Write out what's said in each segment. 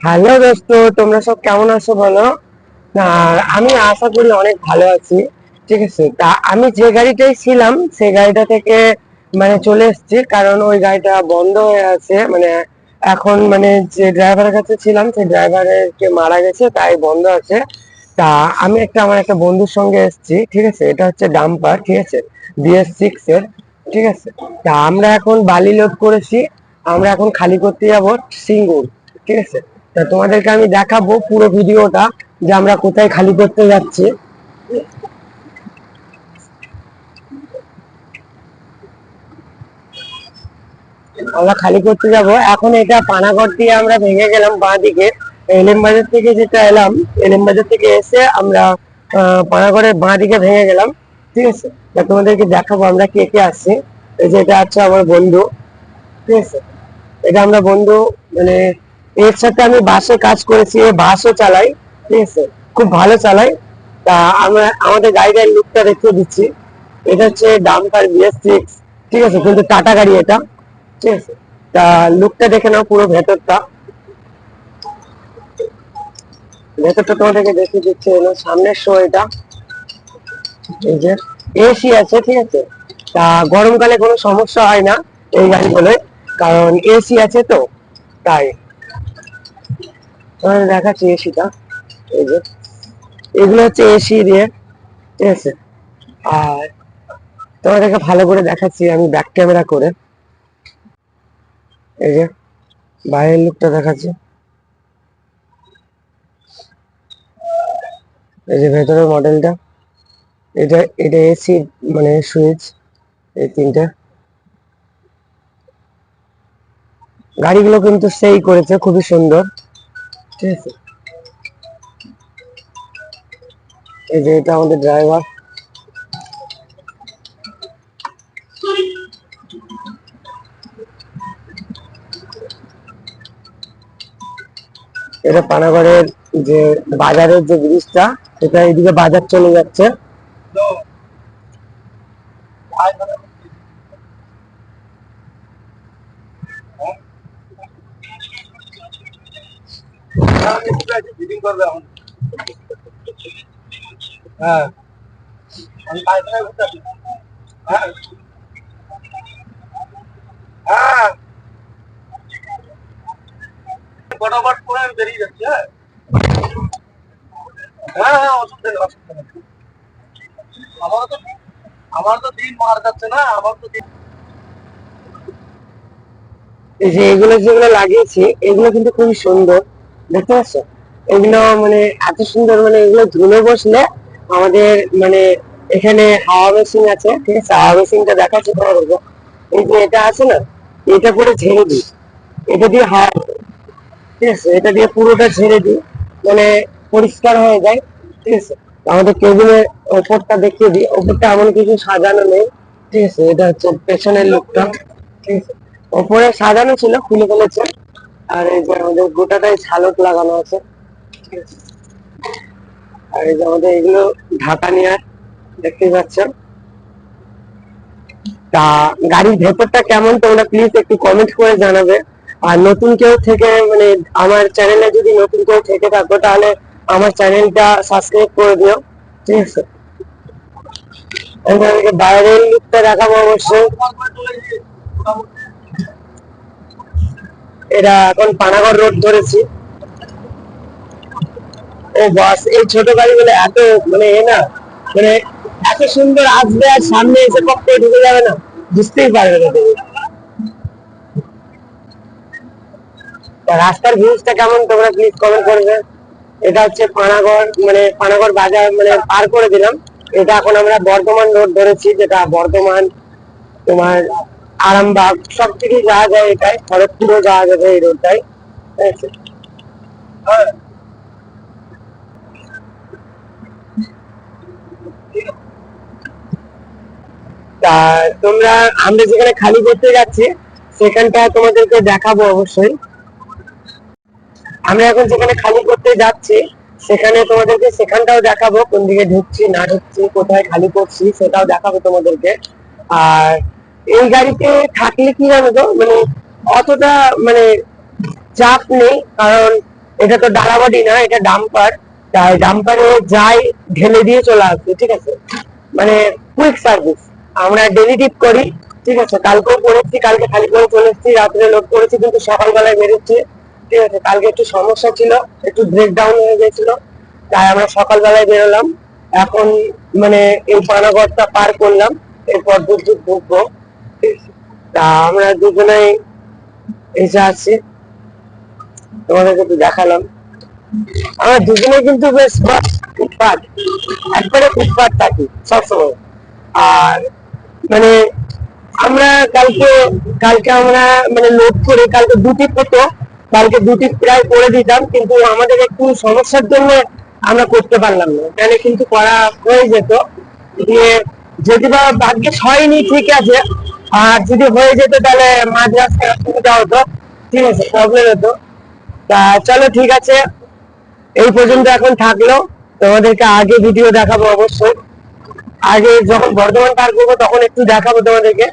Hello দোস্ত, তোমরা সব কেমন আছো বলো? আমি আশা করি অনেক ভালো আছি, ঠিক আছে? তা আমি যে গাড়িটাই ছিলাম, সেই গাড়িটা থেকে মানে চলে এসেছি, কারণ ওই গাড়িটা বন্ধ হয়ে আছে মানে এখন মানে যে ড্রাইভারের কাছে ছিলাম, সেই ড্রাইভারের কে মারা গেছে, তাই বন্ধ আছে। তা আমি একটা, আমার একটা বন্ধুর সঙ্গে এসেছি, ঠিক আছে? এটা হচ্ছে ডাম্পার, ঠিক আছে? বিএস সিক্স এর, ঠিক আছে? তা আমরা এখন বালি লোড করেছি, আমরা এখন খালি করতে যাব সিঙ্গুর, ঠিক আছে? তা তোমাদেরকে আমি দেখাবো পুরো ভিডিওটা যে আমরা কোথায় খালি করতে যাচ্ছি। আমরা খালি করতে যাব। এখন এটা পানাগড় দিয়ে আমরা ভেঙে গেলাম বাঁ দিকে এলএম বাজার থেকে যেটা এলাম এলএম বাজার থেকে এসে আমরা পানাগড়ের বাঁ দিকে ভেঙে গেলাম। ঠিক আছে? তা তোমাদেরকে দেখাবো আমরা কে কে আসছি এই যে এটা আছে আমার বন্ধু। ঠিক আছে? এটা আমরা বন্ধু মানে এর সাথে আমি বাসে কাজ করেছি বাসও চালাই ঠিক আছে? খুব ভালো চালাই তা আমরা, আমাদের গাড়িটার লুকটা দেখিয়ে দিচ্ছি। এটা হচ্ছে ডাম্পার বিএস সিক্স ঠিক আছে? কিন্তু টাটা গাড়ি এটা, ঠিক আছে? তা লুকটা দেখে নাও পুরো ভেতরটা। ভেতরটা তোমাদেরকে দেখিয়ে দিচ্ছে হলো সামনের শো এটা এই যে এসি আছে, ঠিক আছে? তা গরমকালে কোনো সমস্যা হয় না এই গাড়িগুলোয়, কারণ এসি আছে তো, তাই। তোমাদের দেখাচ্ছি এসিটা এই যে। এগুলো হচ্ছে এসি দিয়ে, ঠিক আছে? আর তোমাদেরকে ভালো করে দেখাচ্ছি আমি ব্যাক ক্যামেরা করে। এই যে, বাইরের লুকটা দেখাচ্ছি। এই যে ভেতরের মডেলটা এটা এটা এসি মানে সুইচ এই তিনটে। গাড়িগুলো কিন্তু সেই করেছে, খুবই সুন্দর। এটা আমাদের ড্রাইভার এটা পানাগড়ের যে বাজারের যে ব্রিজটা সেটা এদিকে বাজার চলে যাচ্ছে। করবে এখন। হ্যাঁ। হ্যাঁ। অসুবিধা নেই আমার তো দিন যাচ্ছে না আমার তো দিন এই যে এগুলো যেগুলো লাগিয়েছি, এগুলো কিন্তু খুবই সুন্দর। দেখতে পাচ্ছ? এগুলো মানে এত সুন্দর মানে এগুলো ধুলো বসলে আমাদের মানে এখানে হাওয়া মেশিন আছে, ঠিক আছে? হাওয়া মেশিনটা দেখাচ্ছি তোমাদেরকে। এই যে এটা আছে না, এটা করে ঝেড়ে দিই। এটা দিয়ে হাওয়া ঠিক আছে? এটা দিয়ে পুরোটা ঝেড়ে দিই মানে পরিষ্কার হয়ে যায়, ঠিক আছে? আমাদের কেবিনের ওপরটা দেখিয়ে দিই। ওপরটা এমন কিছু সাজানো নেই, ঠিক আছে? এটা হচ্ছে পেছনের লোকটা, ঠিক আছে? ওপরে সাজানো ছিল, খুলে ফেলেছে। আর এই যে আমাদের গোটাটাই ঝালক লাগানো আছে। আর এই যে আমাদের এগুলো ঢাকা দেখতেই তা গাড়ির ভেতরটা কেমন তোমরা প্লিজ একটু কমেন্ট করে জানাবে। আর নতুন কেউ থেকে মানে আমার চ্যানেলে যদি নতুন কেউ থেকে থাকো, তাহলে আমার চ্যানেলটা সাবস্ক্রাইব করে দিও, ঠিক আছে? তোমাদেরকে বাইরের লুকটা দেখাবো অবশ্যই। এটা এখন পানাগড় রোড ধরেছি। ও বাস এই ছোট গাড়িগুলো এত মানে এ না মানে এত সুন্দর আসবে আর সামনে এসে পক্ষে ঢুকে যাবে না, বুঝতেই পারবে না রাস্তার ভিউজটা কেমন তোমরা প্লিজ কমেন্ট করবে? এটা হচ্ছে পানাগড় মানে পানাগড় বাজার মানে পার করে দিলাম। এটা এখন আমরা বর্ধমান রোড ধরেছি, যেটা বর্ধমান, তোমার আরামবাগ, সব থেকে যাওয়া যায় এটাই, খড়গপুরও যাওয়া যাবে এই রোডটাই ঠিক আছে? হ্যাঁ। তা তোমরা, আমরা যেখানে খালি করতে যাচ্ছি, সেখানটা তোমাদেরকে দেখাবো অবশ্যই। আমরা এখন যেখানে খালি করতে যাচ্ছি, সেখানে তোমাদেরকে সেখানটাও দেখাবো, কোন দিকে ঢুকছি, না ঢুকছি, কোথায় খালি করছি, সেটাও দেখাবো তোমাদেরকে। আর এই গাড়িতে থাকলে কি জানো তো মানে অতটা মানে চাপ নেই, কারণ এটা তো ডালাবাড়ি না, এটা ডাম্পার। তাই ডাম্পারে যাই ঢেলে দিয়ে চলে আসবে, ঠিক আছে? মানে কুইক সার্ভিস আমরা ডেলি টিপ করি, ঠিক আছে? কালকেও পড়েছি কালকে খালি করে চলে এসেছি, রাত্রে লোড করেছি, কিন্তু সকালবেলায় বেরোচ্ছি, ঠিক আছে? কালকে একটু সমস্যা ছিল, একটু ব্রেকডাউন হয়ে গেছিল, তাই আমরা সকালবেলায় বেরোলাম। এখন মানে এই পানাগড়টা পার করলাম, এরপর দুধ ঢুকবো তা আমরা দুজনেই এসে আছি। তোমাদেরকে একটু দেখালাম। আমরা দুজনে কিন্তু বেশ ফুটপাট একবারে ফুটপাট থাকি সবসময়। আর মানে আমরা কালকে কালকে আমরা মানে লোড করে কালকে দুটি পেতো, কালকে দুটি প্রায় করে দিতাম, কিন্তু আমাদের একটু সমস্যার জন্য আমরা করতে পারলাম না। তাহলে কিন্তু করা হয়ে যেত। দিয়ে যদি বা ভাগ্যে হয়নি, ঠিক আছে। আর যদি হয়ে যেত তাহলে মাঝ রাস্তায় অসুবিধা হতো। ঠিক আছে প্রবলেম হতো। তা চলো, ঠিক আছে। এই পর্যন্ত এখন থাকল। তোমাদেরকে আগে ভিডিও দেখাবো অবশ্যই। আগে যখন বর্ধমান পার করব, তখন একটু দেখাবো তোমাদেরকে।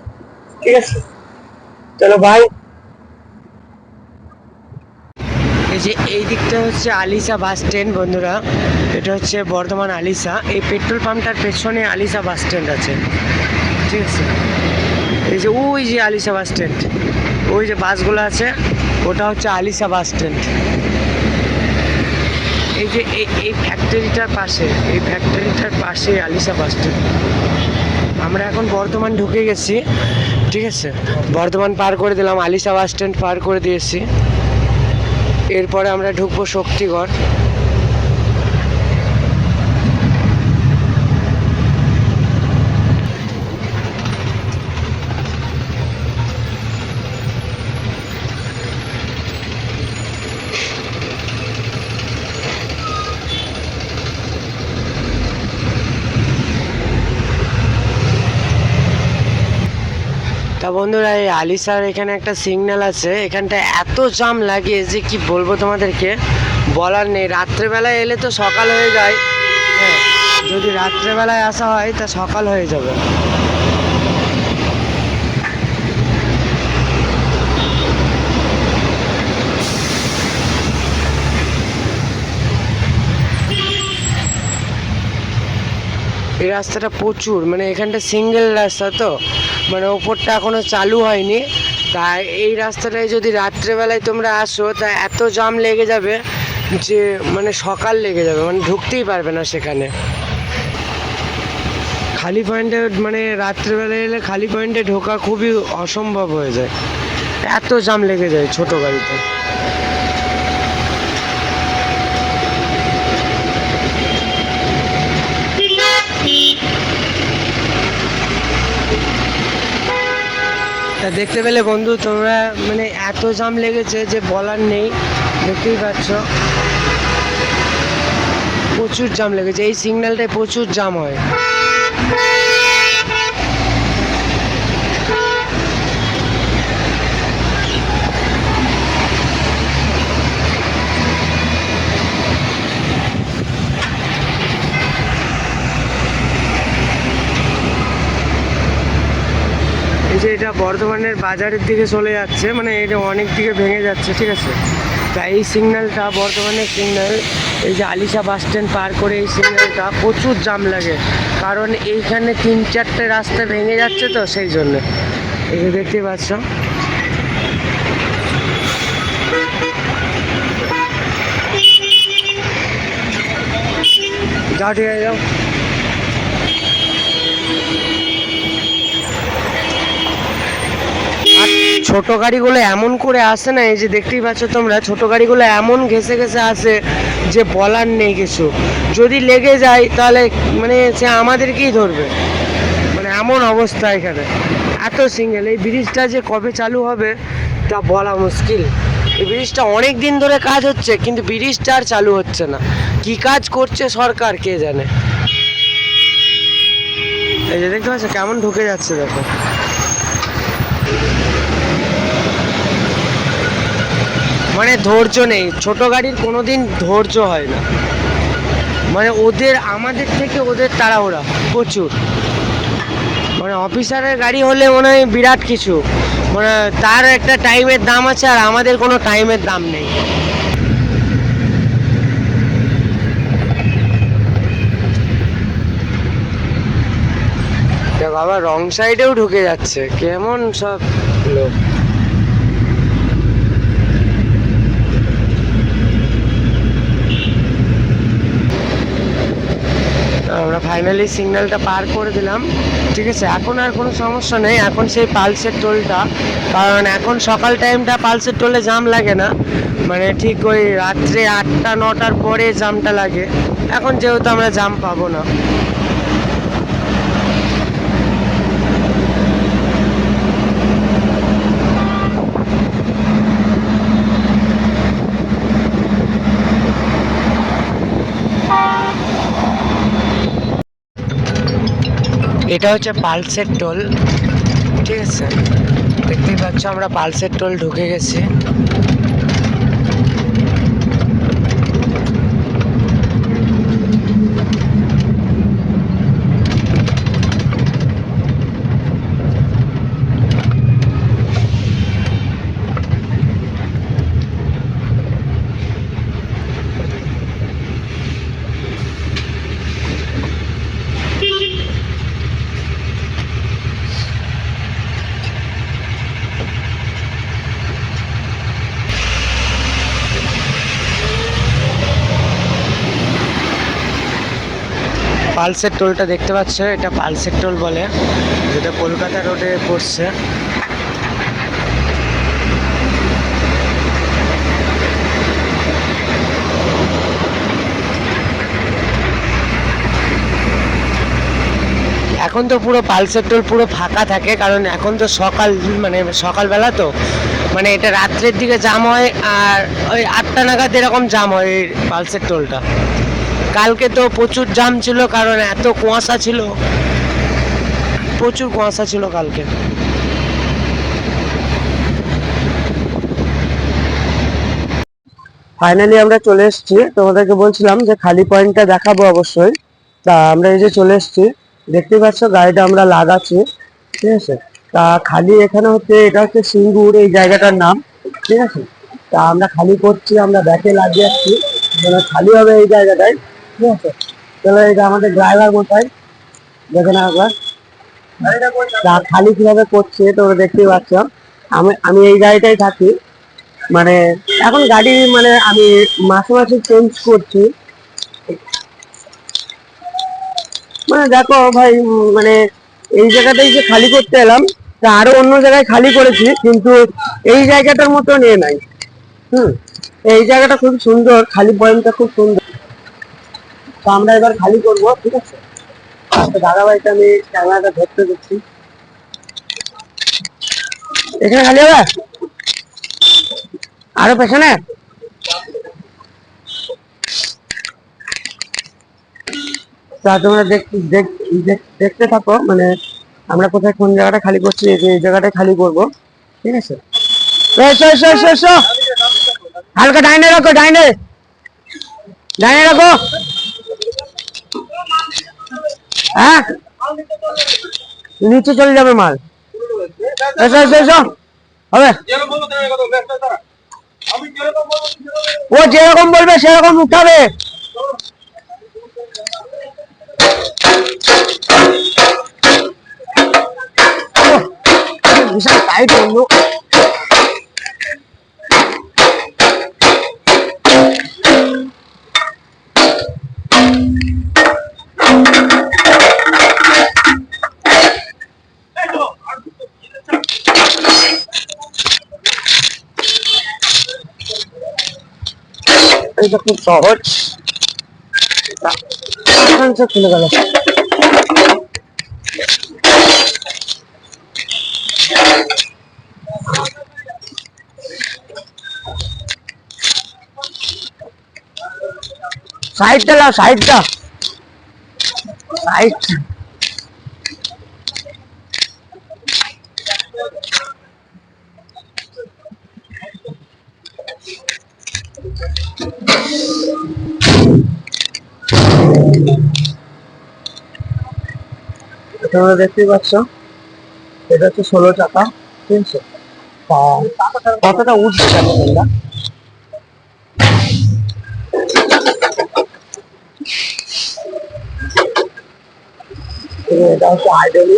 ঠিক আছে? চলো ভাই এই যে এই দিকটা হচ্ছে আলিসা বাস স্ট্যান্ড বন্ধুরা। এটা হচ্ছে বর্ধমান আলিসা এই পেট্রোল পাম্পটার পেছনে আলিসা বাস স্ট্যান্ড আছে। ঠিক আছে? এই যে ওই যে আলিসা বাস স্ট্যান্ড ওই যে বাসগুলো আছে, ওটা হচ্ছে আলিসা বাস স্ট্যান্ড এই যে এই ফ্যাক্টরিটার পাশে, এই ফ্যাক্টরিটার পাশে আলিসা বাস আমরা এখন বর্ধমান ঢুকে গেছি, ঠিক আছে? বর্ধমান পার করে দিলাম আলিসা বাস স্ট্যান্ড পার করে দিয়েছি। এরপরে আমরা ঢুকবো শক্তিগড়। বন্ধুরা, এই আলিসার এখানে একটা সিগন্যাল আছে। এখানটা এত জাম লাগে যে কি বলব তোমাদেরকে? বলার নেই। রাত্রেবেলায় এলে তো সকাল হয়ে যায়। হ্যাঁ যদি রাত্রেবেলায় আসা হয়, তা সকাল হয়ে যাবে। এই রাস্তাটা প্রচুর মানে এখানটা সিঙ্গেল রাস্তা তো মানে ওপরটা এখনও চালু হয়নি। তাই এই রাস্তাটায় যদি রাত্রেবেলায় তোমরা আসো, তা এত জাম লেগে যাবে যে মানে সকাল লেগে যাবে মানে ঢুকতেই পারবে না সেখানে। খালি পয়েন্টে মানে রাত্রেবেলায় এলে খালি পয়েন্টে ঢোকা খুবই অসম্ভব হয়ে যায়। এত জাম লেগে যায় ছোট গাড়িতে তা দেখতে পেলে বন্ধু, তোমরা মানে এত জাম লেগেছে যে বলার নেই, দেখতেই পাচ্ছ। প্রচুর জাম লেগেছে, এই সিগন্যালটায় প্রচুর জাম হয় এই যে এটা বর্ধমানের বাজারের দিকে চলে যাচ্ছে মানে এটা অনেক দিকে ভেঙে যাচ্ছে, ঠিক আছে? তা এই সিগন্যালটা, বর্ধমানের সিগন্যাল, এই যে আলিশা বাস স্ট্যান্ড পার করে এই সিগন্যালটা প্রচুর জাম লাগে, কারণ এইখানে তিন চারটে রাস্তা ভেঙে যাচ্ছে তো সেই জন্য। এই যে দেখতেই পাচ্ছ। যাও, ঠিক আছে, যাও আর ছোট গাড়িগুলো এমন করে আসে না, এই যে দেখতেই পাচ্ছ তোমরা, ছোট গাড়িগুলো এমন ঘেসে ঘেসে আসে যে বলার নেই কিছু। যদি লেগে যায়, তাহলে মানে সে আমাদেরকেই ধরবে। মানে এমন অবস্থা এখানে। এত সিঙ্গেল এই ব্রিজটা যে কবে চালু হবে, তা বলা মুশকিল। এই ব্রিজটা অনেক দিন ধরে কাজ হচ্ছে, কিন্তু ব্রিজটা আর চালু হচ্ছে না। কি কাজ করছে সরকার, কে জানে? এই যে দেখতে পাচ্ছ, কেমন ঢুকে যাচ্ছে দেখো। মানে ধৈর্য নেই। ছোট গাড়ির কোনো দিন ধৈর্য হয় না। মানে ওদের, আমাদের থেকে ওদের তাড়াহুড়া, প্রচুর। মানে অফিসারের গাড়ি হলে মনে হয় বিরাট কিছু। মানে তার একটা টাইমের দাম আছে আর আমাদের কোনো টাইমের দাম নেই। বাবা, রং সাইডেও ঢুকে যাচ্ছে। কেমন সব লোক। ফাইনালি সিগন্যালটা পার করে দিলাম, ঠিক আছে? এখন আর কোনো সমস্যা নেই, এখন সেই পালসের টোলটা, কারণ এখন সকাল টাইমটা পালসের টোলে জাম লাগে না মানে ঠিক ওই রাত্রে আটটা, নটার পরে জামটা লাগে, এখন যেহেতু আমরা জাম পাবো না। এটা হচ্ছে পালসের টোল ঠিক আছে? দেখতেই পাচ্ছ আমরা পালসের টোল ঢুকে গেছি। পালসের টোলটা দেখতে পাচ্ছ, এটা পালসের টোল বলে, যেটা কলকাতা রোডে পড়ছে। এখন তো পুরো পালসের টোল পুরো ফাঁকা থাকে, কারণ এখন তো সকাল মানে সকালবেলা তো মানে এটা রাত্রের দিকে জাম হয়, আর ওই আটটা নাগাদ এরকম জাম হয় এই পালসের টোলটা। কালকে তো প্রচুর জাম ছিল, কারণ এত কুয়াশা ছিল। প্রচুর কুয়াশা ছিল কালকে। ফাইনালি আমরা চলে এসেছি। তোমাদেরকে বলছিলাম যে খালি পয়েন্টটা দেখাবো অবশ্যই। তা আমরা এই যে চলে এসেছি দেখতে পাচ্ছ গাড়িটা আমরা লাগাচ্ছি। ঠিক আছে? তা খালি এখানে হচ্ছে, এটা হচ্ছে সিঙ্গুর এই জায়গাটার নাম। ঠিক আছে? তা আমরা খালি করছি, আমরা ব্যাকে লাগিয়ে যাচ্ছি যেন খালি হবে এই জায়গাটায়। তাহলে এটা আমাদের ড্রাইভার দেখে না খালি কীভাবে করছে তোমরা দেখতেই পাচ্ছ। আমি আমি এই গাড়িটাই থাকি। মানে এখন গাড়ি মানে আমি মাসে মাসে চেঞ্জ করছি। মানে দেখো ভাই মানে এই জায়গাটাই যে খালি করতে এলাম, তা আরও অন্য জায়গায় খালি করেছি, কিন্তু এই জায়গাটার মতো নিয়ে নাই। হুম, এই জায়গাটা খুব সুন্দর, খালি পয়েন্টটা খুব সুন্দর। তো আমরা এবার খালি করব, ঠিক আছে? দাদা ভাইটা আমি ক্যামেরাটা ধরতে দিচ্ছি। এখানে খালি হবে? আরও পেছনে? তা তোমরা দেখ- দেখ- দেখ- দেখতে থাকো মানে আমরা কোথায় কোন জায়গাটা খালি করছি, এই জায়গাটায় খালি করব, ঠিক আছে? হালকা ডাইনে রাখো, ডাইনে! ডাইনে রাখো! হ্যাঁ? নিচে চলে যাবে মাল। এসো এসো এসো হবে। ও যেরকম বলবে সেরকম উঠাবে। বিশাল টাইট বন্ধু এটা খুব সহজ। খুলে গেল। সাইডটা লাও সাইডটা। সাইড। তোমরা দেখতেই পাচ্ছ এটা হচ্ছে ষোলো টাকা তিনশো। কতটা উঠবে দেখো এটা হচ্ছে আইডলি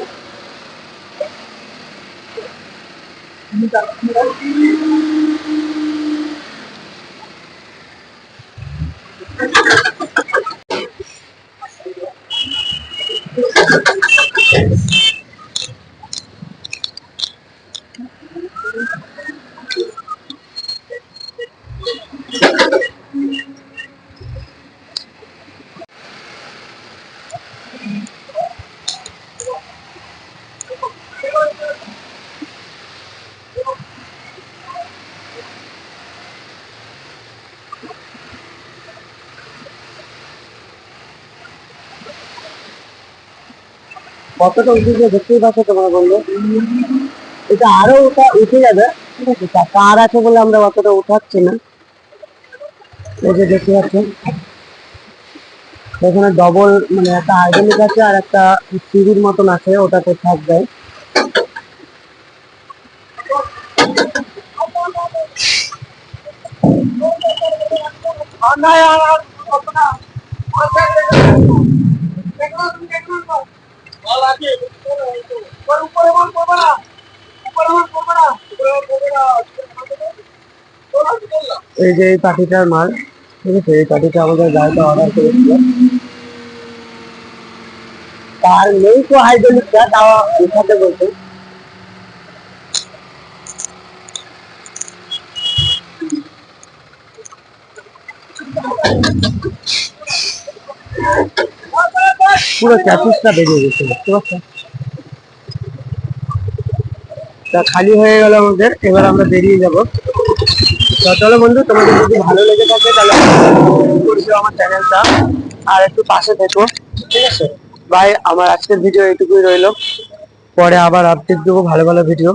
কতটা উঠেছে দেখতেই পাচ্ছ তোমরা বন্ধু? এটা আরও ওটা উঠে যাবে। ঠিক আছে, তা কার আছে বলে আমরা অতটা উঠাচ্ছি না। এই যে দেখতে পাচ্ছেন এখানে ডবল মানে একটা আইডেন্টিক আছে আর একটা সিঁড়ির মতন আছে, ওটাতে থাকবে আর আর কত না। এই যে এই পাখিটার মাল, ঠিক আছে, এই পাখিটা আমাদের গাড়িতে অর্ডার করেছিল। তার নেই তো হাইড্রোলিকটা তাও উঠাতে বলছে। পুরো ক্যাপিসটা বেরিয়ে গেছে বুঝতে পারছ তা খালি হয়ে গেল আমাদের, এবার আমরা বেরিয়ে যাব। তো চলো বন্ধু, তোমাদের যদি ভালো লেগে থাকে তাহলে আমার চ্যানেলটা, আর একটু পাশে থেকো, ঠিক আছে? ভাই, আমার আজকের ভিডিও এইটুকুই রইল। পরে আবার আপডেট দেবো ভালো ভালো ভিডিও